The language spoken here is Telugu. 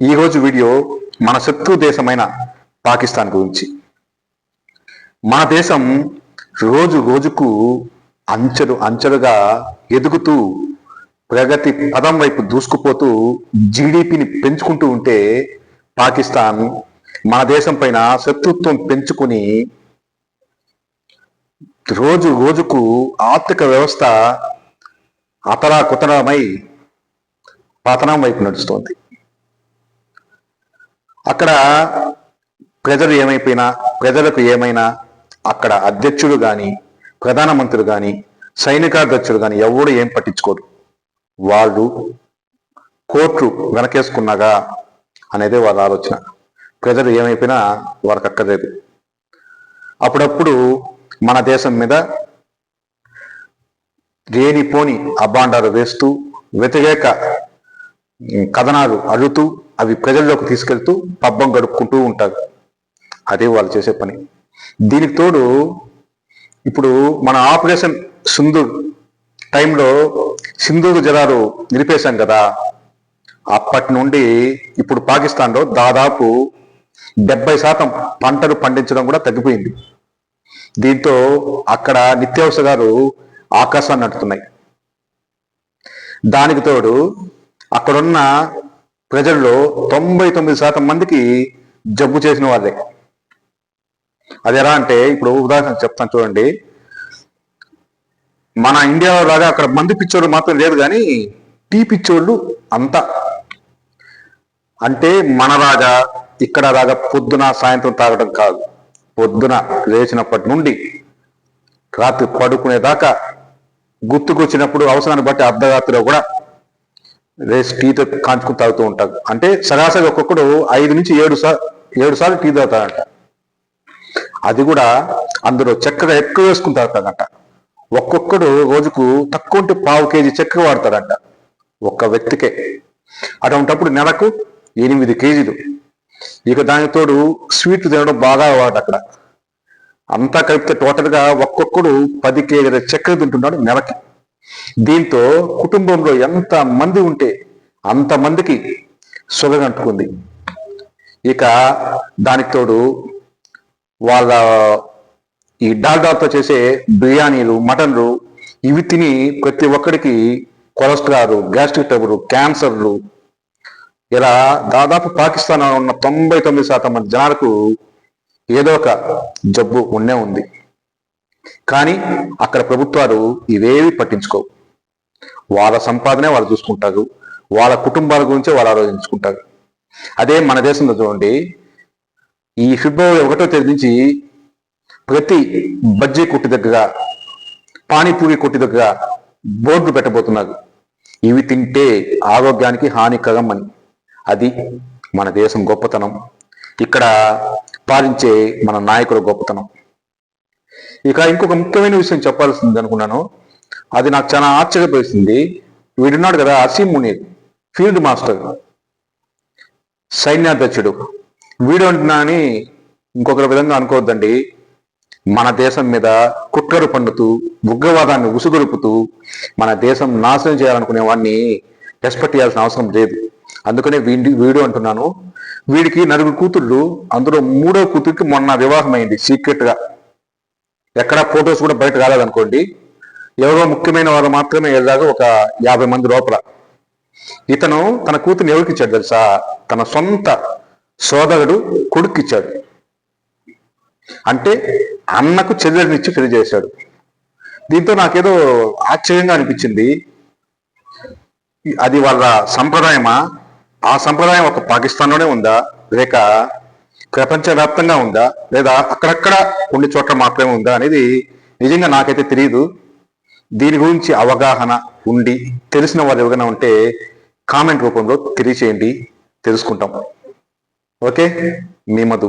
ఈరోజు వీడియో మన శత్రు దేశమైన పాకిస్తాన్ గురించి. మన దేశం రోజు రోజుకు అంచెలు అంచెలుగా ఎదుగుతూ ప్రగతి పదం వైపు దూసుకుపోతూ జీడిపిని పెంచుకుంటూ ఉంటే పాకిస్తాన్ మన దేశం పైన శత్రుత్వం పెంచుకుని రోజు రోజుకు ఆర్థిక వ్యవస్థ అతలా కుతలమై పతనం వైపు నడుస్తోంది. అక్కడ ప్రజలు ఏమైపోయినా ప్రజలకు ఏమైనా అక్కడ అధ్యక్షుడు కానీ ప్రధానమంత్రులు కానీ సైనికాధ్యక్షుడు కానీ ఎవడు ఏం పట్టించుకోరు. వాళ్ళు కోర్టు వెనకేసుకున్నాగా అనేది వాళ్ళ ఆలోచన. ప్రజలు ఏమైపోయినా వారికి అక్కర్లేదు. అప్పుడప్పుడు మన దేశం మీద లేనిపోని అబాండాలు వేస్తూ వ్యతిరేక కథనాలు అడుగుతూ అవి ప్రజల్లోకి తీసుకెళ్తూ పబ్బం గడుపుకుంటూ ఉంటారు. అదే వాళ్ళు చేసే పని. దీనికి తోడు ఇప్పుడు మన ఆపరేషన్ సింధూర్ టైంలో సింధూరు జలాలు నిలిపేశాం కదా. అప్పటి నుండి ఇప్పుడు పాకిస్తాన్లో దాదాపు డెబ్బై శాతం పంటలు పండించడం కూడా తగ్గిపోయింది. దీంతో అక్కడ నిత్యావసరాలు ఆకాశాన్ని నడుతున్నాయి దానికి తోడు అక్కడున్న ప్రజల్లో తొంభై తొమ్మిది శాతం మందికి జబ్బు చేసిన వాళ్ళే అది ఎలా అంటే ఇప్పుడు ఉదాహరణ చెప్తాను చూడండి. మన ఇండియాలో లాగా అక్కడ మందు పిచ్చోళ్ళు మాత్రం లేదు కానీ టీ పిచ్చోళ్ళు అంతా. అంటే మన రాగా ఇక్కడ రాగా పొద్దున సాయంత్రం తాగడం కాదు. పొద్దున లేచినప్పటి నుండి రాత్రి పడుకునేదాకా గుర్తుకొచ్చినప్పుడు అవసరాన్ని బట్టి అర్ధరాత్రిలో కూడా రేస్ టీతో కాంచుకుని తాగుతూ ఉంటారు. అంటే సరాసరి ఒక్కొక్కడు ఐదు నుంచి ఏడు సార్లు ఏడు సార్లు టీ తాగుతాడంట. అది కూడా అందులో చక్కెర ఎక్కువ వేసుకుని తాగుతాడంట. ఒక్కొక్కడు రోజుకు తక్కువ ఉంటే పావు కేజీ చక్కెర వాడతాడంట. ఒక్క వ్యక్తికే. అటువంటప్పుడు నెలకు ఎనిమిది కేజీలు. ఇక దానితోడు స్వీట్లు తినడం బాగా వాడు అక్కడ. అంతా కలిపితే టోటల్గా ఒక్కొక్కడు పది కేజీల చక్కెర తింటున్నాడు నెలకి. దీంతో కుటుంబంలో ఎంత మంది ఉంటే అంత మందికి ఇక దానికి తోడు వాళ్ళ ఈ డాల్డాతో చేసే బిర్యానీలు మటన్లు ఇవి తిని ప్రతి ఒక్కడికి కొలెస్ట్రాల్ గ్యాస్ట్రిక్ ట్రబుల్ క్యాన్సర్లు. ఇలా దాదాపు పాకిస్తాన్లో ఉన్న తొంభై తొమ్మిది శాతం మంది జనాలకు ఏదో ఒక జబ్బు ఉండే ఉంది. కానీ అక్కడ ప్రభుత్వాలు ఇవేవి పట్టించుకోవు. వాళ్ళ సంపాదనే వాళ్ళు చూసుకుంటారు. వాళ్ళ కుటుంబాల గురించే వాళ్ళు ఆలోచించుకుంటారు. అదే మన దేశంలో చూడండి ఈ ఫిబ్రవరి ఒకటో తేదీ నుంచి ప్రతి బజ్జీ కొట్టు దగ్గర పానీపూరి కొట్టు దగ్గర బోర్డు పెట్టబోతున్నారు. ఇవి తింటే ఆరోగ్యానికి హానికరం అని. అది మన దేశం గొప్పతనం. ఇక్కడ పాలించే మన నాయకుల గొప్పతనం. ఇక ఇంకొక ముఖ్యమైన విషయం చెప్పాల్సింది అనుకున్నాను. అది నాకు చాలా ఆశ్చర్యపరిచింది. వీడున్నాడు కదా అసీం మునీర్ ఫీల్డ్ మాస్టర్ సైన్యాధ్యక్షుడు. వీడు అంటున్నా అని ఇంకొక విధంగా అనుకోవద్దండి. మన దేశం మీద కుట్రలు పండుతూ ఉగ్రవాదాన్ని ఉసుగొలుపుతూ మన దేశం నాశనం చేయాలనుకునే వాడిని రెస్పెక్ట్ చేయాల్సిన అవసరం లేదు. అందుకనే వీడి వీడు అంటున్నాను. వీడికి నలుగురు కూతుళ్ళు అందులో మూడో కూతురికి మొన్న వివాహం అయింది సీక్రెట్గా ఎక్కడా ఫొటోస్ కూడా బయట రాలేదనుకోండి ఎవరో ముఖ్యమైన వాళ్ళు మాత్రమే వెళ్ళాక ఒక యాభై మంది లోపల. ఇతను తన కూతుర్ని ఎవరికి ఇచ్చాడు తెలుసా? తన సొంత సోదరుడు కొడుక్కిచ్చాడు అంటే అన్నకు చెల్లెడినిచ్చి పెళ్ళి చేశాడు. దీంతో నాకేదో ఆశ్చర్యంగా అనిపించింది. అది వాళ్ళ సంప్రదాయమా? ఆ సంప్రదాయం ఒక పాకిస్తాన్లోనే ఉందా? లేక ప్రపంచవ్యాప్తంగా ఉందా? లేదా అక్కడక్కడ కొన్ని చోట్ల మాత్రమే ఉందా అనేది నిజంగా నాకైతే తెలియదు దీని గురించి అవగాహన ఉండి తెలిసిన వాళ్ళు ఎవరైనా ఉంటే కామెంట్ రూపంలో తెలియచేయండి. తెలుసుకుంటాం. ఓకే? మీ మధు.